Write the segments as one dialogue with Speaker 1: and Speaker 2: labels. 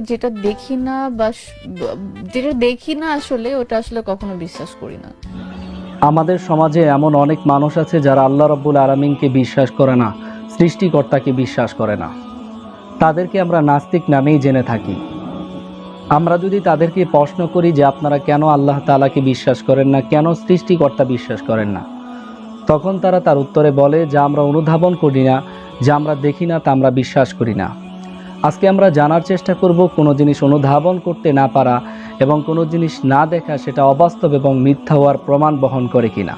Speaker 1: যেটা দেখি না বা যেটা দেখি না আসলে, ওটা আসলে কখনো বিশ্বাস করি না।
Speaker 2: আমাদের সমাজে এমন অনেক মানুষ আছে যারা আল্লাহ রব্বুল আলমিনকে বিশ্বাস করে না, সৃষ্টিকর্তাকে বিশ্বাস করে না। তাদেরকে আমরা নাস্তিক নামেই জেনে থাকি। আমরা যদি তাদেরকে প্রশ্ন করি যে আপনারা কেন আল্লাহ তালাকে বিশ্বাস করেন না, কেন সৃষ্টিকর্তা বিশ্বাস করেন না, তখন তারা তার উত্তরে বলে, যে আমরা অনুধাবন করি না, যে আমরা দেখি না, তা আমরা বিশ্বাস করি না। আজকে আমরা জানার চেষ্টা করব কোনো জিনিস অনুধাবন করতে না পারা এবং কোনো জিনিস না দেখা সেটা অবাস্তব এবং মিথ্যা হওয়ার প্রমাণ বহন করে কিনা।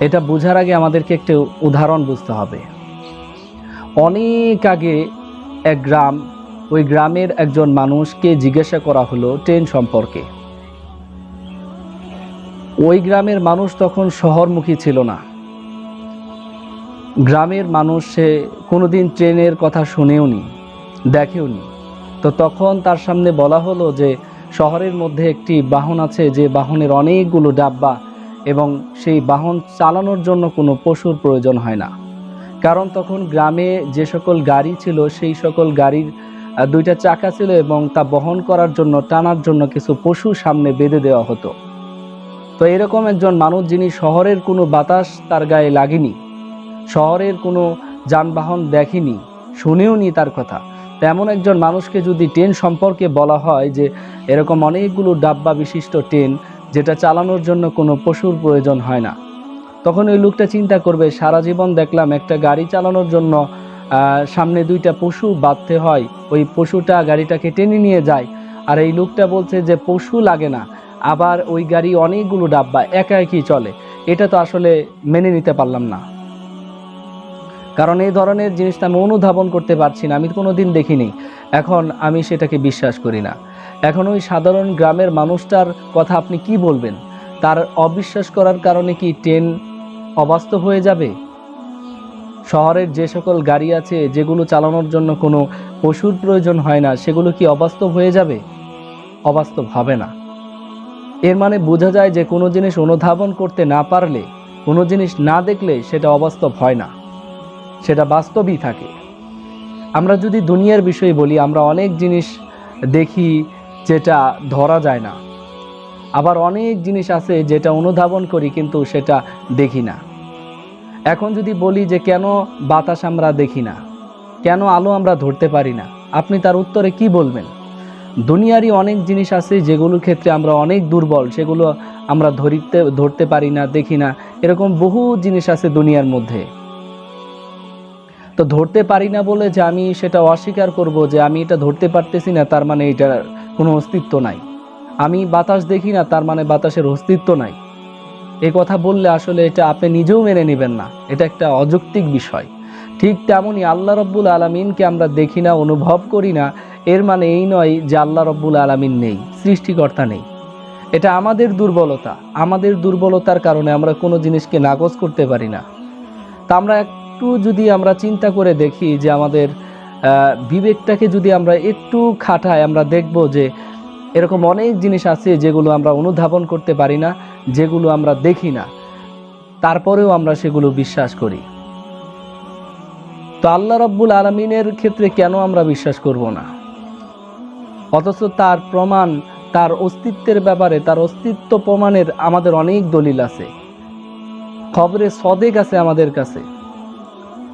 Speaker 2: এটা বোঝার আগে আমাদেরকে একটি উদাহরণ বুঝতে হবে। অনেক আগে এক গ্রাম, ওই গ্রামের একজন মানুষকে জিজ্ঞাসা করা হলো ট্রেন সম্পর্কে। ওই গ্রামের মানুষ তখন শহরমুখী ছিল না। গ্রামের মানুষ সে কোনোদিন ট্রেনের কথা শুনেওনি দেখেওনি। তো তখন তার সামনে বলা হলো যে, শহরের মধ্যে একটি বাহন আছে যে বাহনের অনেকগুলো ডাব্বা এবং সেই বাহন চালানোর জন্য কোনো পশুর প্রয়োজন হয় না। কারণ তখন গ্রামে যে সকল গাড়ি ছিল, সেই সকল গাড়ির দুইটা চাকা ছিল এবং তা বহন করার জন্য, টানার জন্য কিছু পশু সামনে বেঁধে দেওয়া হতো। তো এরকম একজন মানুষ যিনি শহরের কোনো বাতাস তার গায়ে লাগেনি, শহরের কোনো যানবাহন দেখেনি, শুনেওনি তার কথা। তেমন একজন মানুষকে যদি ট্রেন সম্পর্কে বলা হয় যে এরকম অনেকগুলো ডাব্বা বিশিষ্ট ট্রেন যেটা চালানোর জন্য কোনো পশুর প্রয়োজন হয় না, তখন ওই লোকটা চিন্তা করবে, সারা জীবন দেখলাম একটা গাড়ি চালানোর জন্য সামনে দুইটা পশু বাঁধতে হয়, ওই পশুটা গাড়িটাকে টেনে নিয়ে যায়, আর এই লোকটা বলছে যে পশু লাগে না, আবার ওই গাড়ি অনেকগুলো ডাব্বা একা একই চলে, এটা তো আসলে মেনে নিতে পারলাম না। কারণ এই ধরনের জিনিসটা আমি অনুধাবন করতে পারছি না, আমি কোনো দিন দেখিনি। এখন আমি সেটাকে বিশ্বাস করি না। এখন ওই সাধারণ গ্রামের মানুষটার কথা আপনি কি বলবেন? তার অবিশ্বাস করার কারণে কি ট্রেন অবাস্তব হয়ে যাবে? শহরের যে সকল গাড়ি আছে, যেগুলো চালানোর জন্য কোনো পশুর প্রয়োজন হয় না, সেগুলো কি অবাস্তব হয়ে যাবে? অবাস্তব হবে না। এর মানে বোঝা যায় যে কোনো জিনিস অনুধাবন করতে না পারলে, কোনো জিনিস না দেখলে সেটা অবাস্তব হয় না। সেটা বাস্তবই থাকে। আমরা যদি দুনিয়ার বিষয়ে বলি, আমরা অনেক জিনিস দেখি যেটা ধরা যায় না। আবার অনেক জিনিস আছে যেটা অনুধাবন করি কিন্তু সেটা দেখি না। এখন যদি বলি যে কেন বাতাস আমরা দেখি না? কেন আলো আমরা ধরতে পারি না? আপনি তার উত্তরে কি বলবেন? দুনিয়ারই অনেক জিনিস আছে যেগুলোর ক্ষেত্রে আমরা অনেক দুর্বল, সেগুলো আমরা ধরিতে, ধরতে পারি না, দেখি না। এরকম বহু জিনিস আছে দুনিয়ার মধ্যে। তো ধরতে পারি না বলে যে আমি সেটা অস্বীকার করব যে আমি এটা ধরতে পারতেছি না, তার মানে এটার কোনো অস্তিত্ব নাই। আমি বাতাস দেখি না, তার মানে বাতাসের অস্তিত্ব নাই। এই কথা বললে আসলে এটা আপনি নিজেও মেনে নেবেন না, এটা একটা অযৌক্তিক বিষয়। ঠিক তেমনই আল্লাহ রব্বুল আলমিনকে আমরা দেখি না, অনুভব করি না, এর মানে এই নয় যে আল্লাহ রব্বুল আলমিন নেই, সৃষ্টিকর্তা নেই। এটা আমাদের দুর্বলতা, আমাদের দুর্বলতার কারণে আমরা কোনো জিনিসকে নাকচ করতে পারি না। তা আমরা একটু যদি আমরা চিন্তা করে দেখি যে আমাদের বিবেকটাকে যদি আমরা একটু খাটাই আমরা দেখব যে এরকম অনেক জিনিস আছে যেগুলো আমরা অনুধাবন করতে পারি না, যেগুলো আমরা দেখি না। তারপরেও আমরা সেগুলো বিশ্বাস করি। তো আল্লাহ রব্বুল আলমিনের ক্ষেত্রে কেন আমরা বিশ্বাস করব না? অথচ তার প্রমাণ, তার অস্তিত্বের ব্যাপারে, তার অস্তিত্ব প্রমাণের আমাদের অনেক দলিল আছে। খবরে সদেক আছে আমাদের কাছে।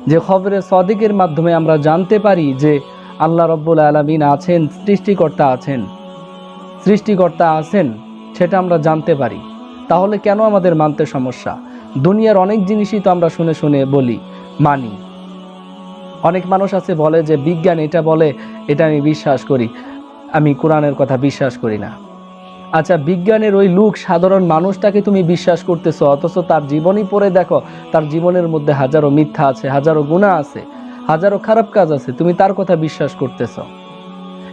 Speaker 2: যে খবরে সদিকের মাধ্যমে আমরা জানতে পারি যে আল্লাহ রব্বুল আলমিন আছেন, সৃষ্টিকর্তা আছেন। সৃষ্টিকর্তা আছেন, সেটা আমরা জানতে পারি। তাহলে কেন আমাদের মানতে সমস্যা? দুনিয়ার অনেক জিনিসই তো আমরা শুনে শুনে বলি, মানি। অনেক মানুষ আছে বলে যে, বিজ্ঞান এটা বলে, এটা আমি বিশ্বাস করি। আমি কোরআনের কথা বিশ্বাস করি না। আচ্ছা বিজ্ঞানের ওই লুক সাধারণ মানুষটাকে তুমি বিশ্বাস করতেছো, অথচ তার জীবনই পড়ে দেখো, তার জীবনের মধ্যে হাজারো মিথ্যা আছে, হাজারো গুণা আছে, হাজারো খারাপ কাজ আছে, তুমি তার কথা বিশ্বাস করতেছো।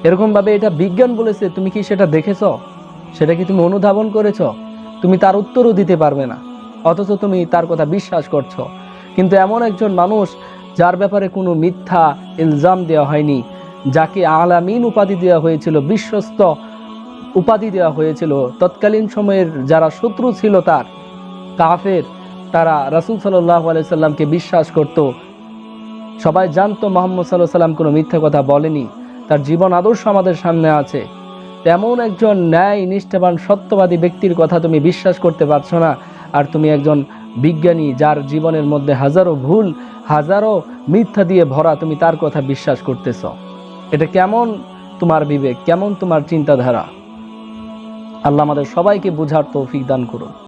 Speaker 2: এরকম ভাবে এটা বিজ্ঞান বলেছে, তুমি কি সেটা দেখেছ? সেটা কি তুমি অনুধাবন করেছ? তুমি তার উত্তরও দিতে পারবে না, অথচ তুমি তার কথা বিশ্বাস করছ। কিন্তু এমন একজন মানুষ, যার ব্যাপারে কোনো মিথ্যা ইলজাম দেওয়া হয়নি, যাকে আলামিন উপাধি দেওয়া হয়েছিল, বিশ্বস্ত উপাধি দেওয়া হয়েছিল। তৎকালীন সময়ের যারা শত্রু ছিল তার, কাফের, তারা রাসুল সাল্লাহ আলাইসাল্লামকে বিশ্বাস করত। সবাই জানতো মোহাম্মদ সাল্লাহ সাল্লাম কোনো মিথ্যা কথা বলেনি। তার জীবন আদর্শ আমাদের সামনে আছে। তেমন একজন ন্যায় নিষ্ঠাবান সত্যবাদী ব্যক্তির কথা তুমি বিশ্বাস করতে পারছ না। আর তুমি একজন বিজ্ঞানী যার জীবনের মধ্যে হাজারো ভুল, হাজারো মিথ্যা দিয়ে ভরা তুমি তার কথা বিশ্বাস করতেছ। এটা কেমন তোমার বিবেক? কেমন তোমার চিন্তাধারা? আল্লাহ আমাদের সবাইকে বুঝার তৌফিক দান করুন।